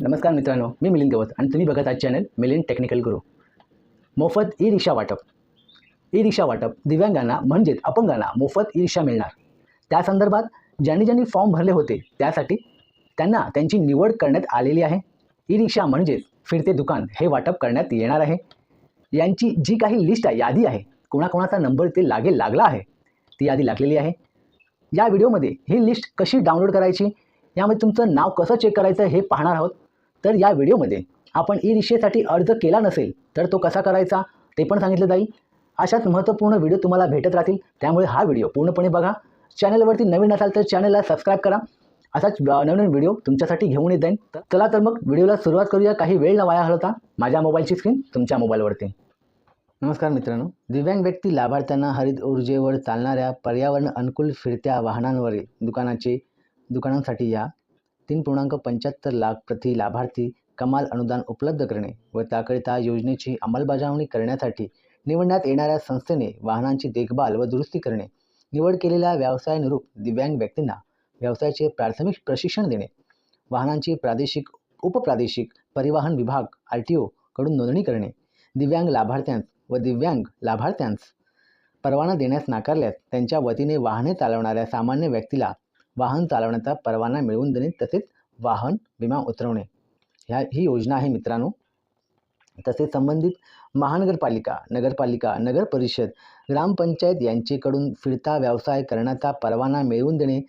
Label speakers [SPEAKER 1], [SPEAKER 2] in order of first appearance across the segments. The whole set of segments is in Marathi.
[SPEAKER 1] नमस्कार मित्रांनो मी मिलिंद गवत आणि तुम्ही बघत आज चॅनल मिलिंद टेक्निकल गुरु. मोफत ई रिक्षा वाटप. ई रिक्षा वाटप दिव्यांगांना म्हणजेच अपंगांना मोफत ई रिक्षा मिळणार. त्या संदर्भात ज्यांनी ज्यांनी फॉर्म भरले होते त्यासाठी त्यांना त्यांची निवड करण्यात आलेली आहे. ई रिक्षा म्हणजेच फिरते दुकान हे वाटप करण्यात येणार आहे. यांची जी काही लिस्ट आहे यादी आहे कोणाकोणाचा नंबर ते लागेल लागला आहे ती यादी लागलेली आहे. या व्हिडिओमध्ये ही लिस्ट कशी डाउनलोड करायची यामध्ये तुमचं नाव कसं चेक करायचं हे पाहणार आहोत. तर या व्हिडिओमध्ये आपण ई रिक्षेसाठी अर्ज केला नसेल तर तो कसा करायचा ते पण सांगितलं जाईल. अशाच महत्त्वपूर्ण व्हिडिओ तुम्हाला भेटत राहतील त्यामुळे हा व्हिडिओ पूर्णपणे बघा. चॅनलवरती नवीन असाल तर चॅनलला सबस्क्राईब करा. असाच नवीन व्हिडिओ तुमच्यासाठी घेऊन येत जाईन. तर चला तर मग व्हिडिओला सुरुवात करूया. काही वेळ न वाया घालवता माझ्या मोबाईलची स्क्रीन तुमच्या मोबाईलवरती. नमस्कार मित्रांनो. दिव्यांग व्यक्ती लाभार्थ्यांना हरित ऊर्जेवर चालणाऱ्या पर्यावरण अनुकूल फिरत्या वाहनांवरील दुकानाचे दुकानांसाठी या तीन पूर्णांक पंच्याहत्तर लाख प्रति लाभार्थी कमाल अनुदान उपलब्ध करणे व त्याकरिता योजनेची अंमलबजावणी करण्यासाठी निवडण्यात येणाऱ्या संस्थेने वाहनांची देखभाल व दुरुस्ती करणे निवड केलेल्या व्यवसायानुरूप दिव्यांग व्यक्तींना व्यवसायाचे प्राथमिक प्रशिक्षण देणे वाहनांची प्रादेशिक उपप्रादेशिक परिवहन विभाग आर टी ओकडून नोंदणी करणे दिव्यांग लाभार्थ्यांस व दिव्यांग लाभार्थ्यांस परवाना देण्यास नाकारल्यास त्यांच्या वतीने वाहने चालवणाऱ्या सामान्य व्यक्तीला वाहन चालवण्याचा परवाना मिळवून देणे तसेच वाहन विमा उतरवणे. ह्या ही योजना आहे मित्रांनो. तसेच संबंधित महानगरपालिका नगरपालिका नगर परिषद ग्रामपंचायत यांचेकडून फिरता व्यवसाय करण्याचा परवाना मिळवून देणे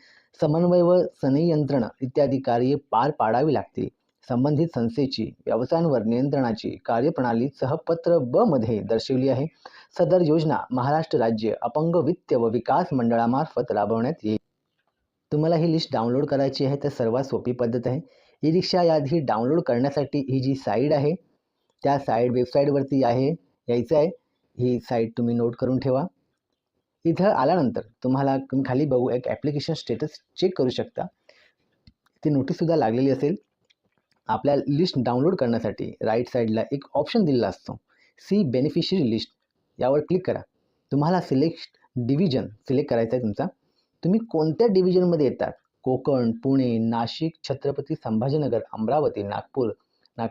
[SPEAKER 1] समन्वय व संनियंत्रण इत्यादी कार्ये पार पाडावी लागतील. संबंधित संस्थेची व्यवसायांवर नियंत्रणाची कार्यप्रणाली सहपत्र ब मध्ये दर्शवली आहे. सदर योजना महाराष्ट्र राज्य अपंग वित्त व विकास मंडळामार्फत राबवण्यात येईल. तुम्हाला ही लिस्ट डाउनलोड करायची आहे तर सर्वात सोपी पद्धत आहे. ई रिक्षा यादी डाउनलोड करण्यासाठी ही जी साईड आहे त्या साईड वेबसाईटवरती आहे यायचं आहे. ही साईट तुम्ही नोट करून ठेवा. इथं आल्यानंतर तुम्हाला तुम्ही खाली बघू एक ॲप्लिकेशन स्टेटस चेक करू शकता. ती नोटीससुद्धा लागलेली असेल. आपल्या लिस्ट डाउनलोड करण्यासाठी राईट साईडला एक ऑप्शन दिलेला असतो. सी बेनिफिशरी लिस्ट यावर क्लिक करा. तुम्हाला सिलेक्ट डिव्हिजन सिलेक्ट करायचा आहे तुमचा. तुम्ही कोणत्या डिव्हिजनमध्ये येतात? कोकण पुणे नाशिक छत्रपती संभाजीनगर अमरावती नागपूर नाग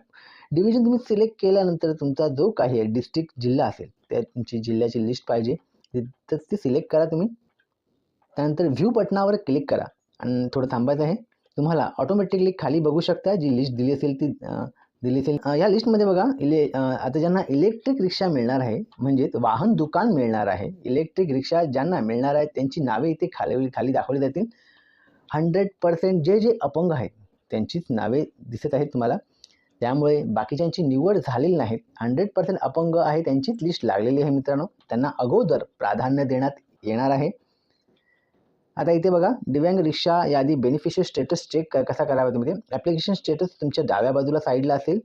[SPEAKER 1] डिव्हिजन तुम्ही सिलेक्ट केल्यानंतर तुमचा जो काही आहे डिस्ट्रिक्ट जिल्हा असेल त्या तुमची जिल्ह्याची लिस्ट पाहिजे. तर ती सिलेक्ट करा तुम्ही. त्यानंतर व्ह्यू बटनावर क्लिक करा. आणि थोडं थांबायचं आहे. तुम्हाला ऑटोमॅटिकली खाली बघू शकता जी लिस्ट दिली असेल ती दिल्लीतील या लिस्टमध्ये बघा इले आता ज्यांना इलेक्ट्रिक रिक्षा मिळणार आहे म्हणजेच वाहन दुकान मिळणार आहे इलेक्ट्रिक रिक्षा ज्यांना मिळणार आहे त्यांची नावे इथे खाली खाली दाखवली जातील. हंड्रेड पर्सेंट जे जे अपंग आहेत त्यांचीच नावे दिसत आहेत तुम्हाला. त्यामुळे बाकीच्यांची निवड झालेली नाहीत हंड्रेड पर्सेंट अपंग आहे त्यांचीच लिस्ट लागलेली आहे मित्रांनो. त्यांना अगोदर प्राधान्य देण्यात येणार आहे. आता इथे बघा दिव्यांग रिक्षा यादी बेनिफिशियल स्टेटस चेक कसा करावा तुम्ही ॲप्लिकेशन स्टेटस तुमच्या डाव्या बाजूला साईडला असेल.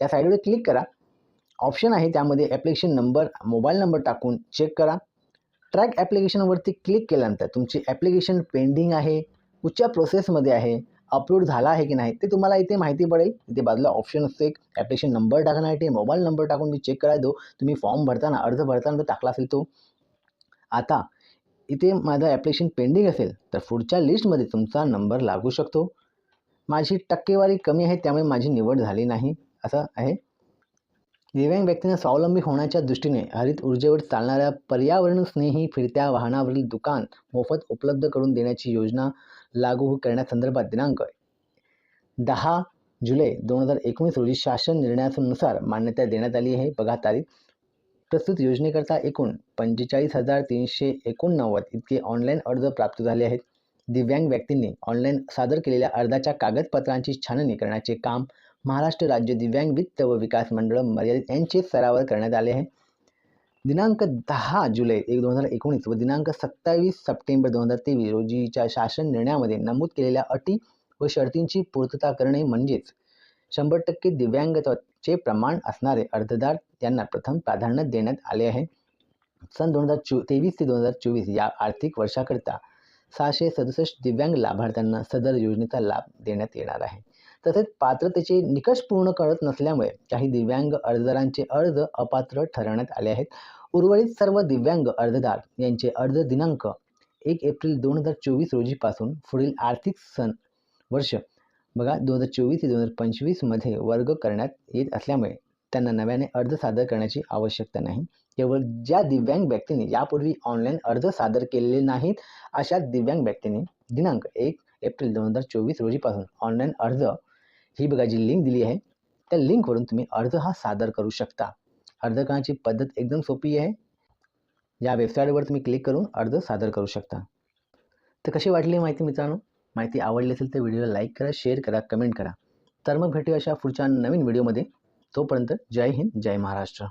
[SPEAKER 1] त्या साईडवर क्लिक करा. ऑप्शन आहे त्यामध्ये ॲप्लिकेशन नंबर मोबाईल नंबर टाकून चेक करा. ट्रॅक ॲप्लिकेशनवरती क्लिक केल्यानंतर तुमची ॲप्लिकेशन पेंडिंग आहे कुठच्या प्रोसेसमध्ये आहे अपलोड झाला आहे की नाही ते तुम्हाला इथे माहिती पडेल. इथे बाजूला ऑप्शन असतो एक ॲप्लिकेशन नंबर टाकण्यासाठी मोबाईल नंबर टाकून मी चेक करायचो. तुम्ही फॉर्म भरताना अर्ज भरताना तो टाकला असेल तो. आता इथे माझं ॲप्लिकेशन पेंडिंग असेल तर पुढच्या लिस्टमध्ये तुमचा नंबर लागू शकतो. माझी टक्केवारी कमी आहे त्यामुळे माझी निवड झाली नाही. असं आहे. दिव्यांग व्यक्तींना स्वावलंबी होण्याच्या दृष्टीने हरित ऊर्जेवर चालणाऱ्या पर्यावरणस्नेही फिरत्या वाहनावरील दुकान मोफत उपलब्ध करून देण्याची योजना लागू करण्यासंदर्भात दिनांक दहा जुलै दोन हजार एकोणीस रोजी शासन निर्णयानुसार मान्यता देण्यात आली आहे. बघा तारीख. प्रस्तुत योजनेकरता एकूण पंचेचाळीस हजार तीनशे एकोणनव्वद इतके ऑनलाईन अर्ज प्राप्त झाले आहेत. दिव्यांग व्यक्तींनी ऑनलाईन सादर केलेल्या अर्जाच्या कागदपत्रांची छाननी करण्याचे काम महाराष्ट्र राज्य दिव्यांग वित्त व विकास मंडळ मर्यादित यांचे स्तरावर करण्यात आले आहे. दिनांक दहा जुलै एक दोन हजार एकोणीस व दिनांक सत्तावीस सप्टेंबर दोन हजार तेवीस रोजीच्या शासन निर्णयामध्ये नमूद केलेल्या अटी व शर्तींची पूर्तता करणे म्हणजेच शंभर टक्के चे प्रमाण असणारे अर्धदार यांना प्रथम प्राधान्य देण्यात आले आहे. सन दोन हजार चो तेवीस ते दोन हजार चोवीस या आर्थिक वर्षाकरिता सहाशे सदुसष्ट दिव्यांग लाभार्थ्यांना सदर योजनेचा लाभ देण्यात येणार आहे. तसेच पात्रतेचे निकष पूर्ण करत नसल्यामुळे काही दिव्यांग अर्जदारांचे अर्ज अपात्र ठरवण्यात आले आहेत. उर्वरित सर्व दिव्यांग अर्जदार यांचे अर्ज दिनांक एक एप्रिल दोन हजार चोवीस रोजीपासून पुढील आर्थिक सन वर्ष बघा दोन हजार चोवीस ते दोन हजार पंचवीसमध्ये वर्ग करण्यात येत असल्यामुळे त्यांना नव्याने अर्ज सादर करण्याची आवश्यकता नाही. केवळ ज्या दिव्यांग व्यक्तींनी यापूर्वी ऑनलाईन अर्ज सादर केलेले नाहीत अशा दिव्यांग व्यक्तींनी दिनांक एक एप्रिल दोन हजार चोवीस रोजीपासून ऑनलाईन अर्ज ही बघा जी लिंक दिली आहे त्या लिंकवरून तुम्ही अर्ज हा सादर करू शकता. अर्ज करण्याची पद्धत एकदम सोपी आहे. या वेबसाईटवर तुम्ही क्लिक करून अर्ज सादर करू शकता. तर कशी वाटली माहिती मित्रांनो? माहिती आवडली असेल तर व्हिडिओला लाईक करा शेअर करा कमेंट करा. तर मग भेटूया अशा पुढच्या नवीन व्हिडिओमध्ये. तोपर्यंत जय हिंद जय महाराष्ट्र.